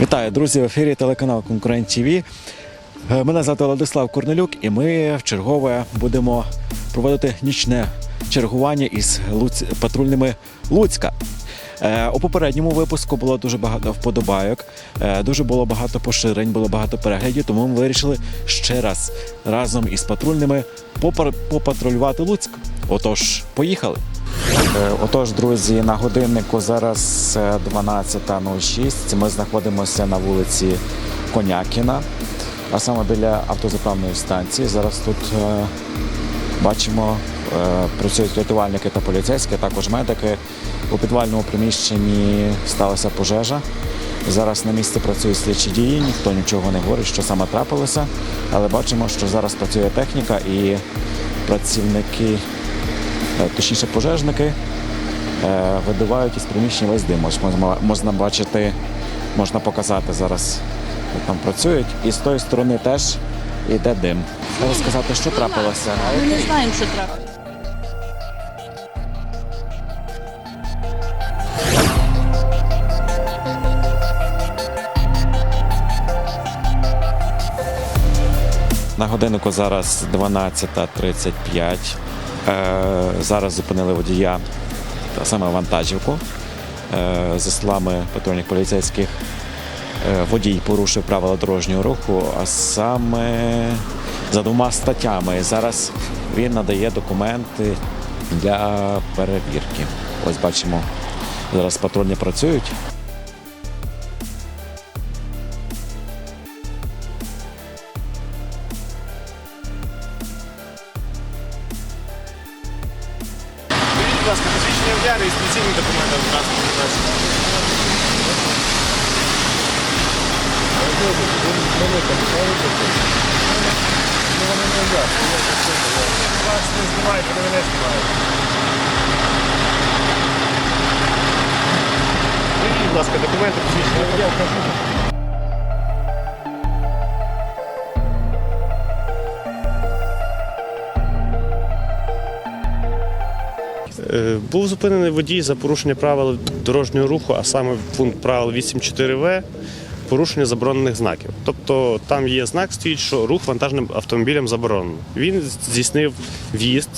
Вітаю, друзі! В ефірі телеканал Конкурент ТВ. Мене звати Владислав Корнелюк, і ми в чергове будемо проводити нічне чергування із Луць... патрульними Луцька. Е, У попередньому випуску було дуже багато вподобайок, е, дуже було багато поширень, було багато переглядів, тому ми вирішили ще раз разом із патрульними попар- попатрулювати Луцьк. Отож, поїхали. Е, Отож, друзі, на годиннику зараз е, 12.06. Ми знаходимося на вулиці Конякіна, а саме біля автозаправної станції. Зараз тут е, бачимо, е, працюють рятувальники та поліцейські, а також медики. У підвальному приміщенні сталася пожежа. Зараз на місці працюють слідчі дії, ніхто нічого не говорить, що саме трапилося. Але бачимо, що зараз працює техніка і працівники Е, точніше пожежники е, видувають із приміщення весь дим. Можна бачити, можна показати зараз, як там працюють. І з тої сторони теж йде дим. Треба сказати, що трапилося. Ми не знаємо, що трапилося. На годиннику зараз 12.35. Е, Зараз зупинили водія та саме вантажівку. Е, За словами патрульних поліцейських, е, водій порушив правила дорожнього руху, а саме за двома статтями. Зараз він надає документи для перевірки. Ось бачимо, зараз патрульні працюють. Не знімають, вони мене знімають. Будь ласка, документи посвідчення водія. Е, Був зупинений водій за порушення правил дорожнього руху, а саме пункт правил 8.4В порушення заборонених знаків. Тобто там є знак, стоїть, що рух вантажним автомобілем заборонено. Він здійснив в'їзд,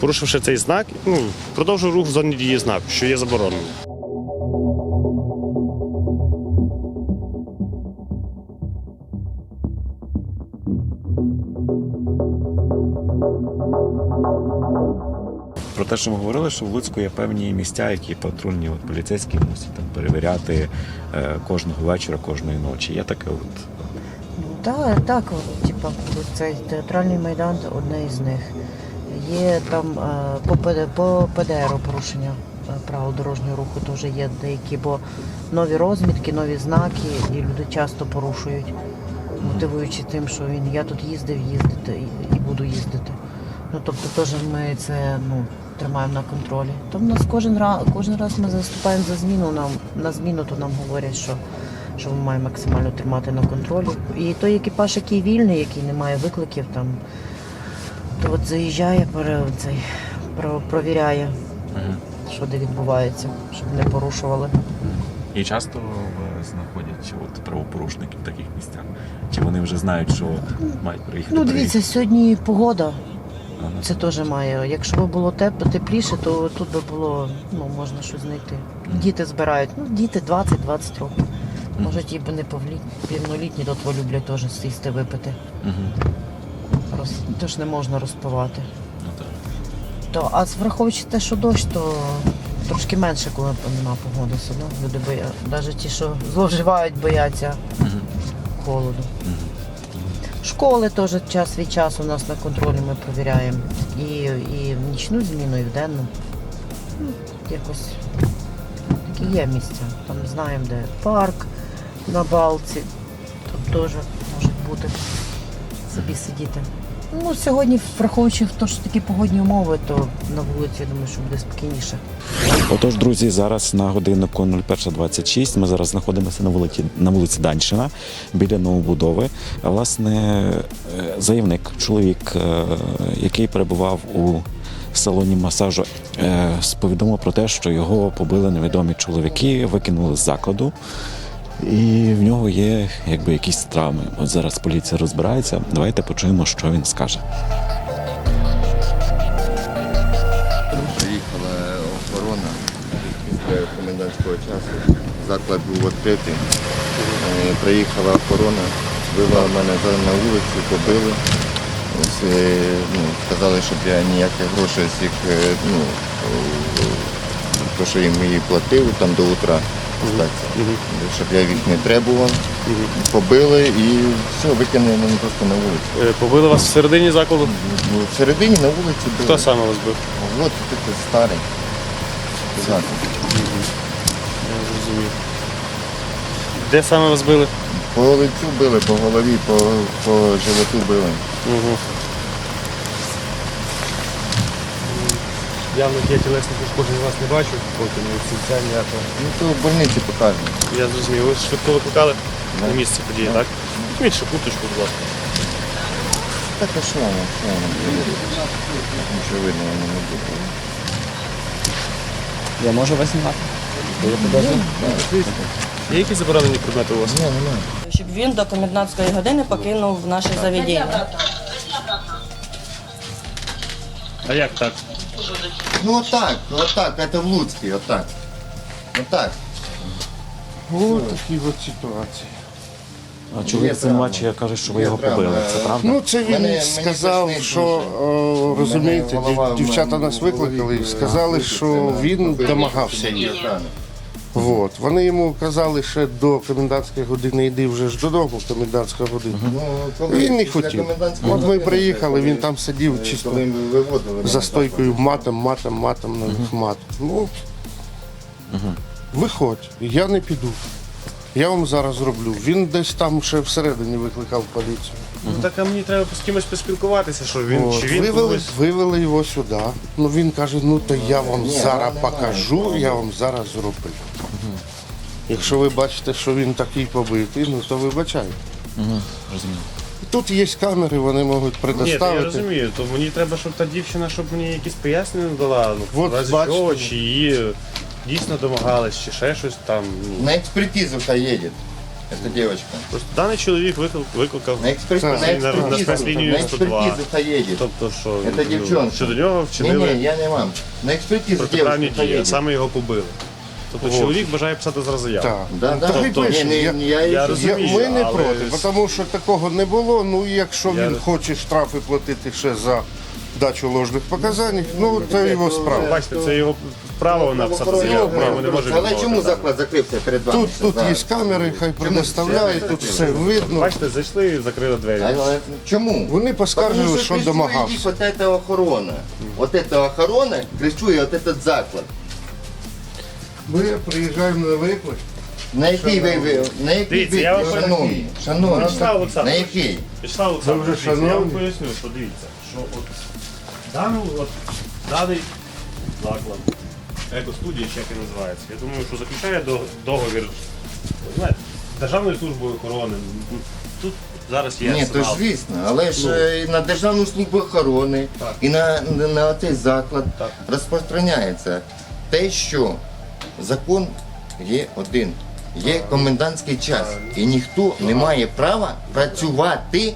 порушивши цей знак, ну, продовжив рух в зоні дії знаку, що є заборонено. Те, що ми говорили, що в Луцьку є певні місця, які патрульні от, поліцейські мусять там перевіряти е, кожного вечора, кожної ночі. Є таке от. Ну, так, так, типа, цей театральний майдан одне із них. Є там е, по ПДР порушення е, правил дорожнього руху теж є деякі, бо нові розмітки, нові знаки, і люди часто порушують, мотивуючи тим, що він я тут їздив їздити і, і буду їздити. Ну тобто теж ми це ну, тримаємо на контролі. То в нас кожен раз кожен раз ми заступаємо за зміну. Нам на зміну то нам говорять, що що ми маємо максимально тримати на контролі. І той екіпаж, який вільний, який не має викликів, там, то от заїжджає, пере, цей, про- провіряє, що де відбувається, щоб не порушували. І часто е, знаходять от, правопорушників в таких місцях. Чи вони вже знають, що мають приїхати? Ну, дивіться, сьогодні погода. Це теж має. Якщо б було тепло, тепліше, то тут би було, ну, можна щось знайти. Діти збирають. Ну, діти 20-20 років. Можуть і не повнолітні, то то люблять теж сісти випити. Угу. Роз... Тож не можна розпивати. Ну, так. То, а враховуючи те, що дощ, то трошки менше, коли нема погоди. Все одно люди бояться. Навіть ті, що зловживають, бояться Мгм. холоду. Школи теж час від часу у нас на контролі ми перевіряємо. І, і в нічну зміну, і в денну. Ну, якось такі є місця. Там знаємо, де парк на балці. Тут теж можуть бути собі сидіти. Ну, сьогодні, враховуючи те, що такі погодні умови, то на вулиці, я думаю, що буде спокійніше. Отож, друзі, зараз на годиннику 01.26. Ми зараз знаходимося на вулиці на вулиці Даньшина біля новобудови. Власне, е, заявник, чоловік, е, який перебував у салоні масажу, е, повідомив про те, що його побили невідомі чоловіки, викинули з закладу. І в нього є якби якісь травми. От зараз поліція розбирається. Давайте почуємо, що він скаже. Приїхала охорона після комендантського часу. Заклад був відкритий. Е, Приїхала охорона, вивела мене на вулицю, побили. Ось, е, ну, сказали, щоб я ніяких грошей з їх, е, ну, то, що їм її платив там до утра. Так, щоб я їх не требував. Побили і все, викинули мене просто на вулицю. Е, Побили вас всередині закладу? Ну, Всередині на вулиці били. Хто саме вас бив? От такий старий. Заклад. Я зрозумів. Де саме вас били? По лицю били, по голові, по, по животу били. Угу. Явно я тілесних ушкоджень вас не бачу, поки не сільця ніякого. Ну то в больниці покажемо. Я зрозумів. Ви швидко викликали Да. на місце події, так? Візьміть ще курточку, будь ласка. Так а що воно, що воно буде? Нічого видно воно не буде. Я можу вас знімати? Є якісь заборонені предмети у вас? Ні, немає. щоб він до комендантської години покинув наше заведення. А як так? Ну отак, отак, це в Луцькій, отак. Отак. Ось такі от ситуації. А чоловік звинувачує, каже, що ви його побили. Це правда? Ну, це він Мене- мені сказав, страшний що о, розумієте, Мене голова дів- в дівчата мене нас викликали і сказали, що він домагався її. охрана. От. Вони йому казали ще до комендантської години, йди вже ж додому, комендантська година. Ну, коли Він не хотів. От ми приїхали, коли- він там сидів чисто виводили за стойкою матом, матом, матом на них мат. Ну, виходь, я не піду. Я вам зараз зроблю. Він десь там ще всередині викликав поліцію. Ну так а мені треба з кимось поспілкуватися, що він От, чи він вивели, когось. вивели його сюди. Ну він каже, ну то я вам зараз ну, покажу, я вам зараз зроблю. Якщо ви бачите, що він такий побитий, ну то вибачайте. Розумію. Тут є камери, вони можуть Ні, то я предоставити. розумію, то мені треба, щоб та дівчина, щоб мені якісь пояснення дала, ну, Вот, в разі бачите. чого, чи її дійсно домагались, чи ще щось там. Ну, На экспертизу-то едет. Эта девочка. Просто даний чоловік виклик- викликав, На, экспер... Так. на На- на экспертизу. спецлинию на 102. экспертизу-то едет. тобто, що Це ну, дівчонка. що до нього Не, вчинили не, я не вам. На экспертизу протиправні девочка дії, а едет. саме його побили. Тобто Вот. чоловік бажає писати зараз заяву. Так. Да, да. Та хай Тобто, пише. не, Я- не, я, я я, розумію. Я, ми не але проти, з- тому що такого не було. Ну і якщо Я він роз- хоче штрафи платити ще за дачу ложних показань, ну це його справа. Бачите, це його право написати заяву, ми не можемо Але чому відмовити. заклад закрився перед вами? Тут, тут Да. є камери, хай предоставляють, тут все видно. Бачите, зайшли і закрили двері. Але чому? Вони поскаржили, Потому що кричує домагався. їх Вот эта охорона. Вот эта охорона кричує вот этот заклад. Ми приїжджаємо на виклик. На який ви, ви на який Дивіться, ви, вам шановні, шановні, Вячеслав на Олександрович, який? Вячеслав Олександрович, вже дивіться, я вам шановні. поясню, що дивіться, що от дану, от, даний заклад, екостудія, чи як він називається, я думаю, що заключає до- договір ви знаєте, з Державною службою охорони. Тут зараз є Ні, то ж арсенал. звісно, але ж е, і на Державну службу охорони Так. і на, на, на цей заклад Так. розпространяється те, що закон є один. Є комендантський час, і ніхто не має права працювати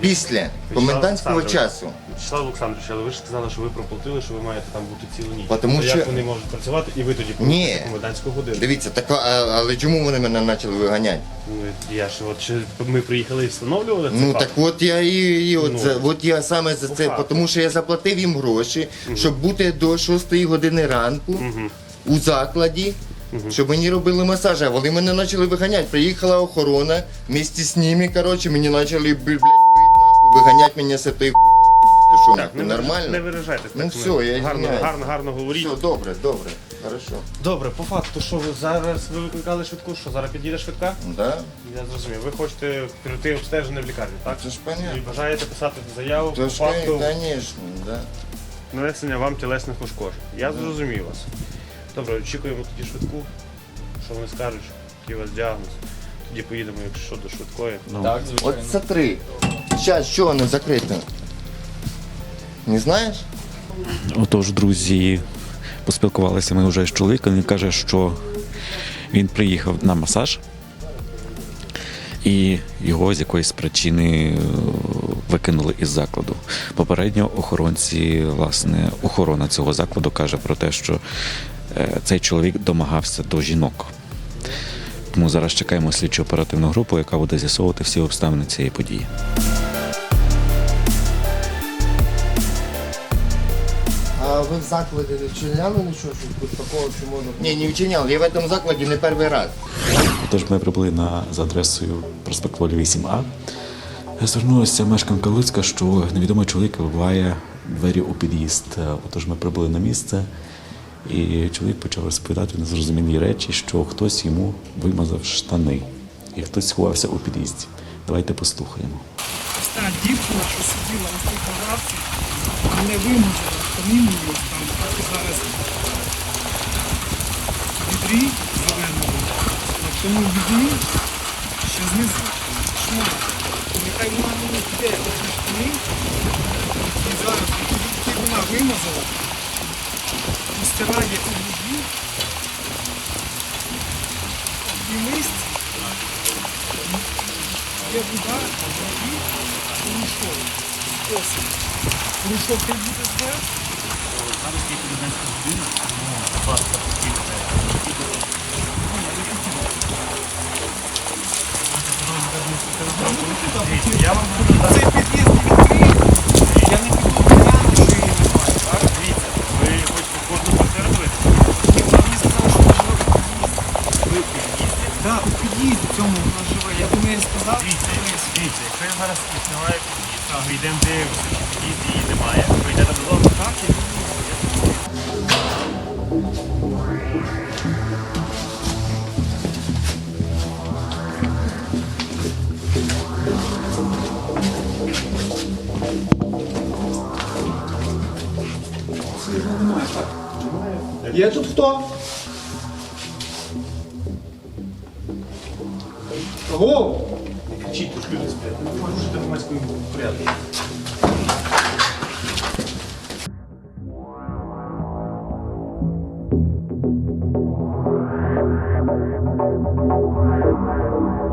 після комендантського часу. Вячеслав Олександрович, але ви ж сказали, що ви проплатили, що ви маєте там бути цілу ніч. Тому То що- як вони можуть працювати і ви тоді Ні. комендантську годину? Дивіться, так, а, але чому вони мене почали виганяти? Ну, я ж от чи ми приїхали і встановлювали це Ну факт? так от я і, і от, Ну. от я саме за це, тому що я заплатив їм гроші, щоб бути до 6 години ранку у закладі, щоб мені робили масаж. А вони мене почали виганяти. Приїхала охорона вместе з ними, коротше, мені почали блядь, бить нахуй, виганяти мене з цієї хуйні. Що, Так, нахуй, не, нормально? не виражайтесь. Ну так, все, ми я гарно, извиняюсь. гарно, гарно говоріть. Все, добре, добре, хорошо. Добре, по факту, що ви зараз ви викликали швидку, що зараз підійде швидка? Да? Я зрозумів. Ви хочете прийти обстеження в лікарні, так? Це ж понятно. І бажаєте писати заяву по ж, факту звісно, да. нанесення вам тілесних ушкоджень. Я зрозумів вас. Добре, очікуємо тоді швидку. Що вони скажуть, який у вас діагноз. Тоді поїдемо, якщо до швидкої. Так, От звичайно. смотри, зараз що воно закрите? Не знаєш? Отож, друзі, поспілкувалися ми вже з чоловіком. Він каже, що він приїхав на масаж і його з якоїсь причини е, викинули із закладу. Попередньо охоронці, власне, охорона цього закладу каже про те, що цей чоловік домагався до жінок. Тому зараз чекаємо слідчу оперативну групу, яка буде з'ясовувати всі обставини цієї події. А ви в закладі не вчиняли нічого, що такого, що можна було? Ні, не вчиняв. Я в цьому закладі не перший раз. Тож ми прибули на за адресою проспект Волі 8А. Звернулася мешканка Луцька, що невідомий чоловік вибиває двері у під'їзд. Отож ми прибули на місце, і чоловік почав розповідати незрозумілі речі, що хтось йому вимазав штани, і хтось сховався у під'їзді. Давайте послухаємо. та дівчина, що сиділа на цій лавці, мене вимусила помінювати там так і зараз відрі зеленого, на тому відрі ще знизу шмат. Нехай вона мені піде штани, і зараз які вона вимазала, постирає у відрі, і мисці, є вода, а в воді Порошок. Осінь. Порошок хай буде зверху. Я вам буду цей під'їзд відкрив. Я не піду гляну, що її немає. Так? Дивіться, ви хочете кожну квартиру дивитися? Ні, вона мені сказала, що вона живе в під'їзді. Так, у під'їзді цьому вона живе. Я до неї сказав. Дивіться, дивіться, якщо я зараз відкриваю під'їзд, ми йдемо дивимося, під'їзді її немає, йдете додому. Я Є тут хто? Кого? Thank you.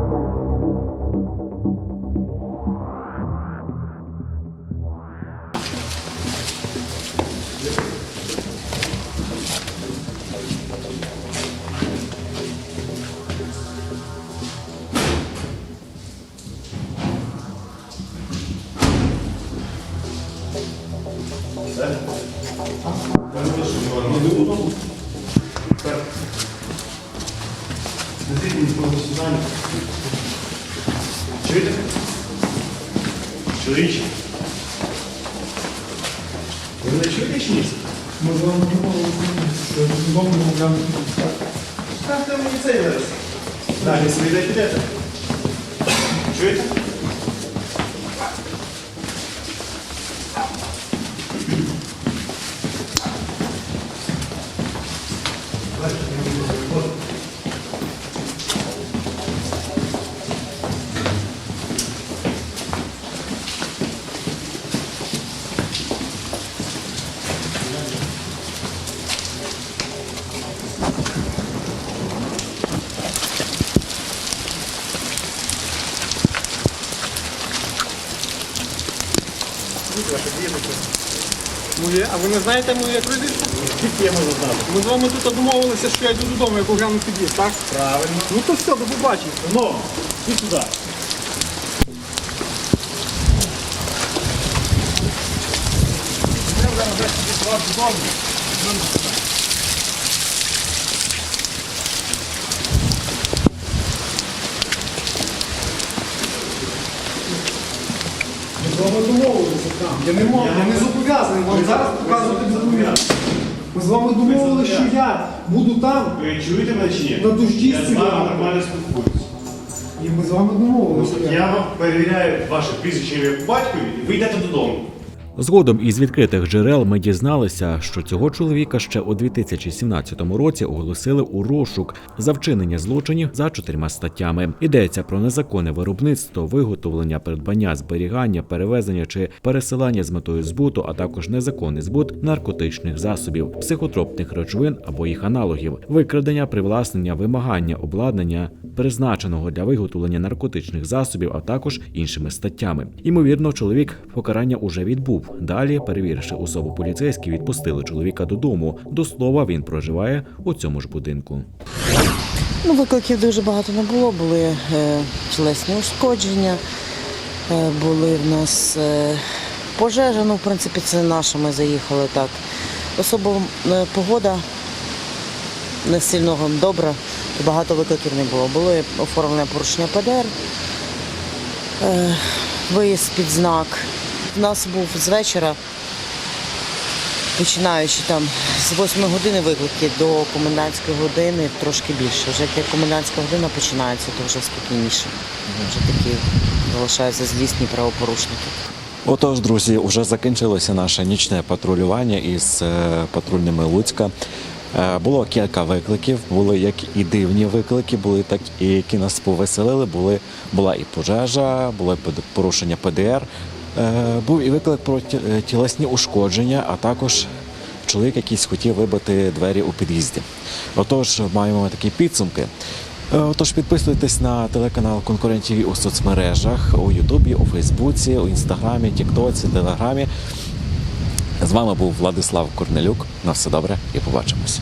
Чуєте? Чоловіче. Ви мене чуєте чи ні? Ми з вами домовилися. Ставте мені цей зараз. Далі собі де підете. Чуєте? А ви не знаєте моє прізвище? Тільки я можу знати. Ми з вами тут домовилися, що я йду додому, як гляну під'їзд, так? Правильно. Ну то все, до побачення. Ну, і сюди. Ми з вами домовилися там. Я не можу, я не зобов'язаний вам зараз показувати документи. Ми з вами домовилися, що я буду там Ви чуєте мене чи ні? на дужці Я з вами стояти. нормально спілкуюся. І ми з вами домовилися. Я вам перевіряю ваше прізвище ім'я по батькові, і ви йдете додому. Згодом із відкритих джерел ми дізналися, що цього чоловіка ще у 2017 році оголосили у розшук за вчинення злочинів за чотирма статтями. Йдеться про незаконне виробництво, виготовлення, придбання, зберігання, перевезення чи пересилання з метою збуту, а також незаконний збут наркотичних засобів, психотропних речовин або їх аналогів, викрадення, привласнення, вимагання, обладнання, призначеного для виготовлення наркотичних засобів, а також іншими статтями. Ймовірно, чоловік покарання уже відбув. Далі, перевіривши особу поліцейські, відпустили чоловіка додому. До слова, він проживає у цьому ж будинку. Ну, викликів дуже багато не було. Були е, ушкодження, е, були в нас е, пожежа. Ну, в принципі, це наша, ми заїхали так. Особо е, погода не сильно добра, багато викликів не було. Було оформлення порушення ПДР, е, виїзд під знак. У нас був з вечора, починаючи там з 8 години виклики до комендантської години трошки більше. Вже як комендантська година починається, то вже спокійніше. Вже такі залишаються злісні правопорушники. Отож, друзі, вже закінчилося наше нічне патрулювання із е, патрульними Луцька. Е, Було кілька викликів, були як і дивні виклики, були так і які нас повеселили. Були була і пожежа, було порушення ПДР. Е, Був і виклик про е, тілесні ушкодження, а також чоловік якийсь хотів вибити двері у під'їзді. Отож, маємо такі підсумки. Е, Отож, підписуйтесь на телеканал Конкурентів у соцмережах у Ютубі, у Фейсбуці, у Інстаграмі, Тіктоці, Телеграмі. З вами був Владислав Корнелюк. На все добре і побачимось.